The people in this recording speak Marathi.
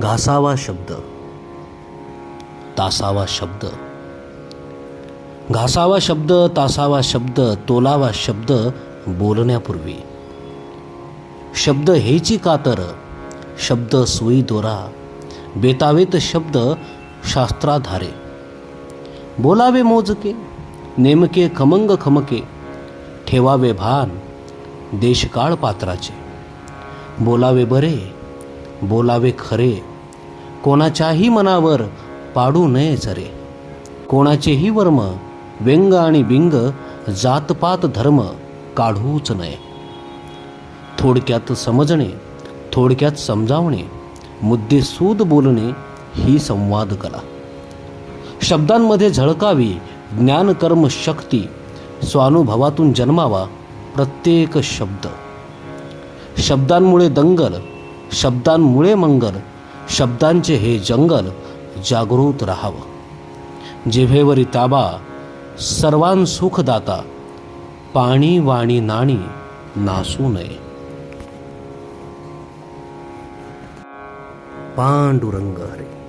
घासावा शब्द. तासावा शब्द. घासावा शब्द तासावा शब्द तोलावा शब्द बोलण्यापूर्वी. शब्द हेची कातर शब्द सुई दोरा बेतावेत शब्द शास्त्राधारे. बोलावे मोजके नेमके खमंग खमके ठेवावे भान देशकाळ पात्राचे. बोलावे बरे बोलावे खरे कोणाच्याही मनावर पाडू नये चरे कोणाचेही वर्म व्यंग आणि बिंग जातपात धर्म काढूच नये. थोडक्यात समजणे थोडक्यात समजावणे मुद्देसूद बोलणे ही संवाद कला. शब्दांमध्ये झळकावी ज्ञानकर्म शक्ती स्वानुभवातून जन्मावा प्रत्येक शब्द. शब्दांमुळे दंगल शब्दांमुळे मंगल शब्दांचे हे जंगल जागृत राहावं. जिभेवरी ताबा सर्वां सुखदाता पाणी वाणी नाणी नासू नये. पांडुरंग हरे।